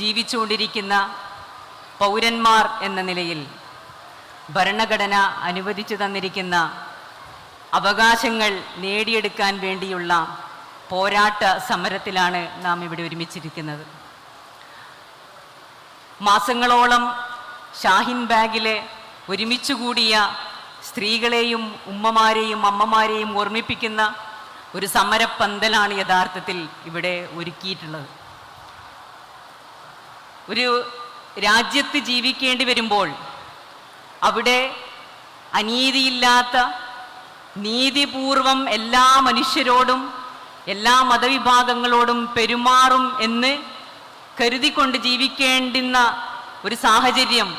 ജീവിച്ചുകൊണ്ടിരിക്കുന്ന പൗരന്മാർ എന്ന നിലയിൽ ഭരണഘടന അനുവദിച്ചു തന്നിരിക്കുന്ന അവകാശങ്ങൾ നേടിയെടുക്കാൻ വേണ്ടിയുള്ള പോരാട്ട സമരത്തിലാണ് നാം ഇവിടെ ഒരുമിച്ചിരിക്കുന്നത്. മാസങ്ങളോളം ഷാഹിൻ ബാഗിലെ ഒരുമിച്ച് കൂടിയ സ്ത്രീകളെയും ഉമ്മമാരെയും അമ്മമാരെയും ഓർമ്മിപ്പിക്കുന്ന ഒരു സമരപ്പന്തലാണ് യഥാർത്ഥത്തിൽ ഇവിടെ ഒരുക്കിയിട്ടുള്ളത്. ഒരു രാജ്യത്ത് ജീവിക്കേണ്ടി വരുമ്പോൾ അവിടെ അനീതിയില്ലാത്ത നീതിപൂർവം എല്ലാ മനുഷ്യരോടും എല്ലാ മതവിഭാഗങ്ങളോടും പെരുമാറും എന്ന് കരുതിക്കൊണ്ട് ജീവിക്കേണ്ടുന്ന ഒരു സാഹചര്യം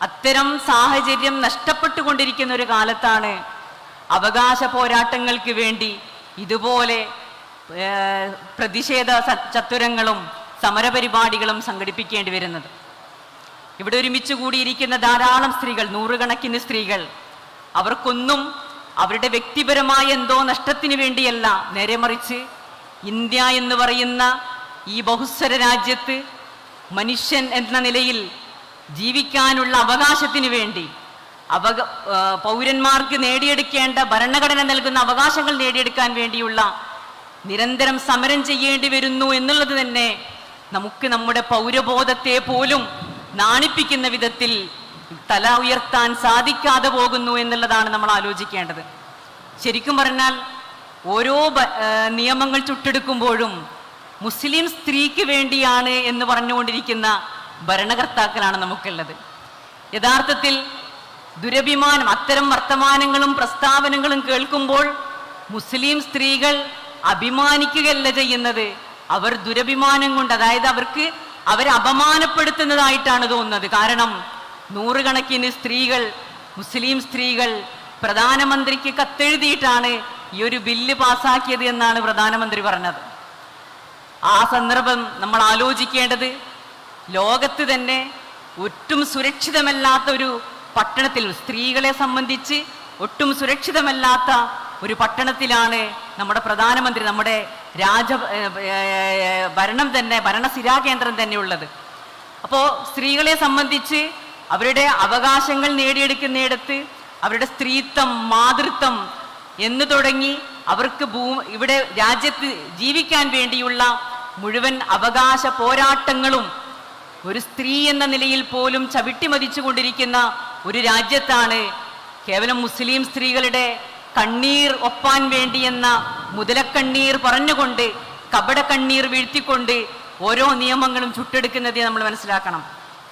അത്തരം സാഹചര്യം നഷ്ടപ്പെട്ടുകൊണ്ടിരിക്കുന്ന ഒരു കാലത്താണ് അവകാശ പോരാട്ടങ്ങൾക്ക് വേണ്ടി ഇതുപോലെ പ്രതിഷേധ ചത്വരങ്ങളും സമരപരിപാടികളും സംഘടിപ്പിക്കേണ്ടി വരുന്നത്. ഇവിടെ ഒരുമിച്ച് കൂടിയിരിക്കുന്ന ധാരാളം സ്ത്രീകൾ നൂറുകണക്കിന് സ്ത്രീകൾ അവർക്കൊന്നും അവരുടെ വ്യക്തിപരമായ എന്തോ നഷ്ടത്തിന് വേണ്ടിയല്ല നേരെ മറിച്ച് ഇന്ത്യ എന്ന് പറയുന്ന ഈ ബഹുസ്വര രാജ്യത്ത് മനുഷ്യൻ എന്ന നിലയിൽ ജീവിക്കാനുള്ള അവകാശത്തിന് വേണ്ടി അവക പൗരന്മാർക്ക് നേടിയെടുക്കേണ്ട ഭരണഘടന നൽകുന്ന അവകാശങ്ങൾ നേടിയെടുക്കാൻ വേണ്ടിയുള്ള നിരന്തരം സമരം ചെയ്യേണ്ടി വരുന്നു എന്നുള്ളത് തന്നെ നമുക്ക് നമ്മുടെ പൗരബോധത്തെ പോലും നാണിപ്പിക്കുന്ന വിധത്തിൽ തല ഉയർത്താൻ സാധിക്കാതെ പോകുന്നു എന്നുള്ളതാണ് നമ്മൾ ആലോചിക്കേണ്ടത്. ശരിക്കും പറഞ്ഞാൽ ഓരോ നിയമങ്ങൾ ചുട്ടെടുക്കുമ്പോഴും മുസ്ലിം സ്ത്രീക്ക് വേണ്ടിയാണ് എന്ന് പറഞ്ഞുകൊണ്ടിരിക്കുന്ന ഭരണകർത്താക്കളാണ് നമുക്കുള്ളത്. യഥാർത്ഥത്തിൽ ദുരഭിമാനം അത്തരം വർത്തമാനങ്ങളും പ്രസ്താവനകളും കേൾക്കുമ്പോൾ മുസ്ലിം സ്ത്രീകൾ അഭിമാനിക്കുകയല്ല ചെയ്യുന്നത്. അവർ ദുരഭിമാനം കൊണ്ട് അതായത് അവർക്ക് അവരെ അപമാനപ്പെടുത്തുന്നതായിട്ടാണ് തോന്നുന്നത്. കാരണം നൂറുകണക്കിന് സ്ത്രീകൾ മുസ്ലിം സ്ത്രീകൾ പ്രധാനമന്ത്രിക്ക് കത്തെഴുതിയിട്ടാണ് ഈ ഒരു ബില്ല് പാസാക്കിയത് എന്നാണ് പ്രധാനമന്ത്രി പറഞ്ഞത്. ആ സന്ദർഭം നമ്മൾ ആലോചിക്കേണ്ടത് ലോകത്ത് തന്നെ ഒട്ടും സുരക്ഷിതമല്ലാത്ത ഒരു പട്ടണത്തിൽ സ്ത്രീകളെ സംബന്ധിച്ച് ഒട്ടും സുരക്ഷിതമല്ലാത്ത ഒരു പട്ടണത്തിലാണ് നമ്മുടെ പ്രധാനമന്ത്രി നമ്മുടെ രാജ ഭരണം തന്നെ ഭരണസിരാ കേന്ദ്രം തന്നെയുള്ളത്. അപ്പോൾ സ്ത്രീകളെ സംബന്ധിച്ച് അവരുടെ അവകാശങ്ങൾ നേടിയെടുക്കുന്നിടത്ത് അവരുടെ സ്ത്രീത്വം മാതൃത്വം എന്ന് തുടങ്ങി അവർക്ക് ഭൂ ഇവിടെ രാജ്യത്ത് ജീവിക്കാൻ വേണ്ടിയുള്ള മുഴുവൻ അവകാശ പോരാട്ടങ്ങളും ഒരു സ്ത്രീ എന്ന നിലയിൽ പോലും ചവിട്ടിമതിച്ചു കൊണ്ടിരിക്കുന്ന ഒരു രാജ്യത്താണ് കേവലം മുസ്ലിം സ്ത്രീകളുടെ കണ്ണീർ ഒപ്പാൻ വേണ്ടിയെന്ന മുതലക്കണ്ണീർ പറഞ്ഞുകൊണ്ട് കപടക്കണ്ണീർ കണ്ണീർ വീഴ്ത്തിക്കൊണ്ട് ഓരോ നിയമങ്ങളും ചുട്ടെടുക്കുന്നത് നമ്മൾ മനസ്സിലാക്കണം.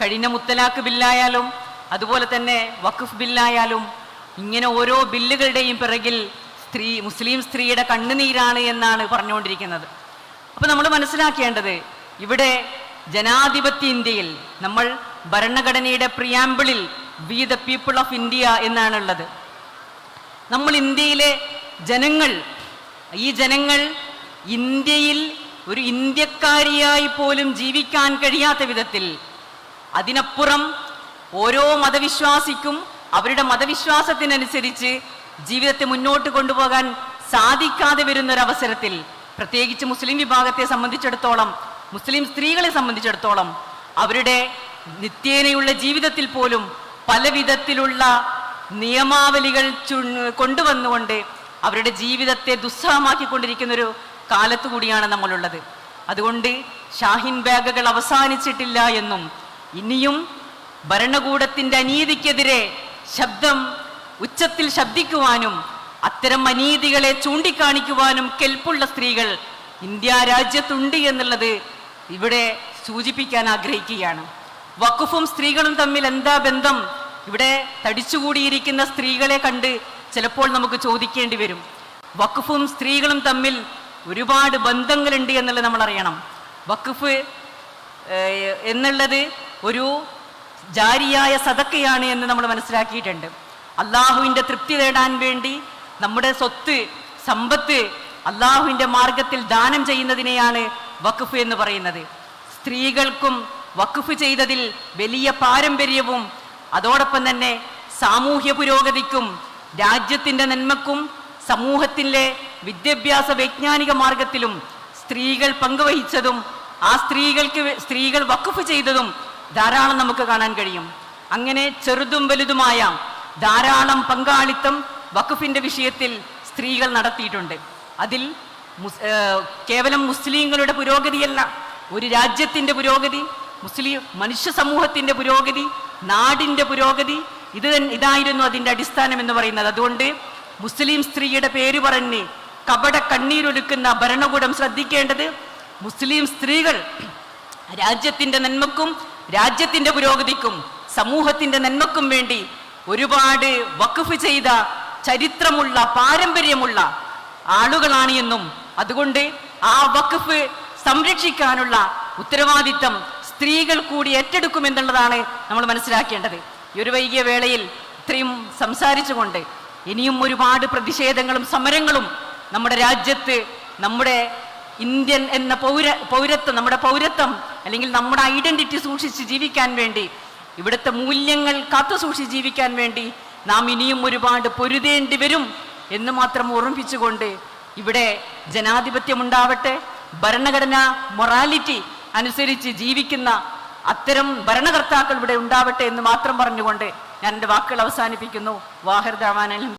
കഴിഞ്ഞ മുത്തലാഖ് ബില്ലായാലും അതുപോലെ തന്നെ വഖഫ് ബില്ലായാലും ഇങ്ങനെ ഓരോ ബില്ലുകളുടെയും പിറകിൽ സ്ത്രീ മുസ്ലിം സ്ത്രീയുടെ കണ്ണുനീരാണ് എന്നാണ് പറഞ്ഞുകൊണ്ടിരിക്കുന്നത്. അപ്പൊ നമ്മൾ മനസ്സിലാക്കേണ്ടത് ഇവിടെ ജനാധിപത്യ ഇന്ത്യയിൽ നമ്മൾ ഭരണഘടനയുടെ പ്രിയാമ്പിളിൽ we the people of India എന്നാണുള്ളത്. നമ്മൾ ഇന്ത്യയിലെ ജനങ്ങൾ ഈ ജനങ്ങൾ ഇന്ത്യയിൽ ഒരു ഇന്ത്യക്കാരിയായി പോലും ജീവിക്കാൻ കഴിയാത്ത വിധത്തിൽ അതിനപ്പുറം ഓരോ മതവിശ്വാസിക്കും അവരുടെ മതവിശ്വാസത്തിനനുസരിച്ച് ജീവിതത്തെ മുന്നോട്ട് കൊണ്ടുപോകാൻ സാധിക്കാതെ വരുന്നൊരവസരത്തിൽ പ്രത്യേകിച്ച് മുസ്ലിം വിഭാഗത്തെ സംബന്ധിച്ചിടത്തോളം മുസ്ലിം സ്ത്രീകളെ സംബന്ധിച്ചിടത്തോളം അവരുടെ നിത്യേനയുള്ള ജീവിതത്തിൽ പോലും പല വിധത്തിലുള്ള നിയമാവലികൾ കൊണ്ടുവന്നുകൊണ്ട് അവരുടെ ജീവിതത്തെ ദുസ്സഹമാക്കിക്കൊണ്ടിരിക്കുന്ന ഒരു കാലത്ത് കൂടിയാണ് നമ്മളുള്ളത്. അതുകൊണ്ട് ഷാഹിൻ ബാഗുകൾ അവസാനിച്ചിട്ടില്ല എന്നും ഇനിയും ഭരണകൂടത്തിന്റെ അനീതിക്കെതിരെ ശബ്ദം ഉച്ചത്തിൽ ശബ്ദിക്കുവാനും അത്തരം അനീതികളെ ചൂണ്ടിക്കാണിക്കുവാനും കെൽപ്പുള്ള സ്ത്രീകൾ ഇന്ത്യ രാജ്യത്തുണ്ട് എന്നുള്ളത് ഇവിടെ സൂചിപ്പിക്കാൻ ആഗ്രഹിക്കുകയാണ്. വഖഫും സ്ത്രീകളും തമ്മിൽ എന്താ ബന്ധം? ഇവിടെ തടിച്ചുകൂടിയിരിക്കുന്ന സ്ത്രീകളെ കണ്ട് ചിലപ്പോൾ നമുക്ക് ചോദിക്കേണ്ടി വരും. വഖഫും സ്ത്രീകളും തമ്മിൽ ഒരുപാട് ബന്ധങ്ങളുണ്ട് എന്നുള്ളത് നമ്മൾ അറിയണം. വഖഫ് എന്നുള്ളത് ഒരു ജാരിയായ സതക്കയാണ് എന്ന് നമ്മൾ മനസ്സിലാക്കിയിട്ടുണ്ട്. അള്ളാഹുവിന്റെ തൃപ്തി നേടാൻ വേണ്ടി നമ്മുടെ സ്വത്ത് സമ്പത്ത് അള്ളാഹുവിന്റെ മാർഗത്തിൽ ദാനം ചെയ്യുന്നതിനെയാണ് വഖഫ് എന്ന് പറയുന്നത്. സ്ത്രീകൾക്കും വഖഫ് ചെയ്തതിൽ വലിയ പാരമ്പര്യവും അതോടൊപ്പം തന്നെ സാമൂഹ്യ പുരോഗതിക്കും രാജ്യത്തിന്റെ നന്മക്കും സമൂഹത്തിലെ വിദ്യാഭ്യാസ വൈജ്ഞാനിക മാർഗത്തിലും സ്ത്രീകൾ പങ്കുവഹിച്ചതും ആ സ്ത്രീകൾക്ക് സ്ത്രീകൾ വഖഫ് ചെയ്തതും ധാരാളം നമുക്ക് കാണാൻ കഴിയും. അങ്ങനെ ചെറുതും വലുതുമായ ധാരാളം പങ്കാളിത്തം വഖഫിന്റെ വിഷയത്തിൽ സ്ത്രീകൾ നടത്തിയിട്ടുണ്ട്. അതിൽ കേവലം മുസ്ലിങ്ങളുടെ പുരോഗതിയല്ല. ഒരു രാജ്യത്തിന്റെ പുരോഗതി മുസ്ലിം മനുഷ്യ സമൂഹത്തിന്റെ പുരോഗതി നാടിന്റെ പുരോഗതി ഇത് ഇതായിരുന്നു അതിന്റെ അടിസ്ഥാനം എന്ന് പറയുന്നത്. അതുകൊണ്ട് മുസ്ലിം സ്ത്രീയുടെ പേര് പറഞ്ഞ് കപട കണ്ണീരൊരുക്കുന്ന ഭരണകൂടം ശ്രദ്ധിക്കേണ്ടത് മുസ്ലിം സ്ത്രീകൾ രാജ്യത്തിന്റെ നന്മക്കും രാജ്യത്തിന്റെ പുരോഗതിക്കും സമൂഹത്തിന്റെ നന്മക്കും വേണ്ടി ഒരുപാട് വഖഫ് ചെയ്ത ചരിത്രമുള്ള പാരമ്പര്യമുള്ള ആളുകളാണ് എന്നും അതുകൊണ്ട് ആ വഖഫ് സംരക്ഷിക്കാനുള്ള ഉത്തരവാദിത്തം സ്ത്രീകൾ കൂടി ഏറ്റെടുക്കുമെന്നുള്ളതാണ് നമ്മൾ മനസ്സിലാക്കേണ്ടത്. ഈ ഒരു വൈകിയ വേളയിൽ ഇത്രയും സംസാരിച്ചുകൊണ്ട് ഇനിയും ഒരുപാട് പ്രതിഷേധങ്ങളും സമരങ്ങളും നമ്മുടെ രാജ്യത്ത് നമ്മുടെ ഇന്ത്യൻ എന്ന പൗര പൗരത്വം നമ്മുടെ പൗരത്വം അല്ലെങ്കിൽ നമ്മുടെ ഐഡന്റിറ്റി സൂക്ഷിച്ച് ജീവിക്കാൻ വേണ്ടി ഇവിടുത്തെ മൂല്യങ്ങൾ കാത്തു സൂക്ഷിച്ച് ജീവിക്കാൻ വേണ്ടി നാം ഇനിയും ഒരുപാട് പൊരുതേണ്ടി വരും എന്ന് മാത്രം ഓർമ്മിപ്പിച്ചുകൊണ്ട് ഇവിടെ ജനാധിപത്യം ഉണ്ടാവട്ടെ ഭരണഘടന മൊറാലിറ്റി അനുസരിച്ച് ജീവിക്കുന്ന അത്തരം ഭരണകർത്താക്കൾ ഇവിടെ ഉണ്ടാവട്ടെ എന്ന് മാത്രം പറഞ്ഞുകൊണ്ട് ഞാൻ എന്റെ വാക്കുകൾ അവസാനിപ്പിക്കുന്നു. വാഹിർ ദാവാനും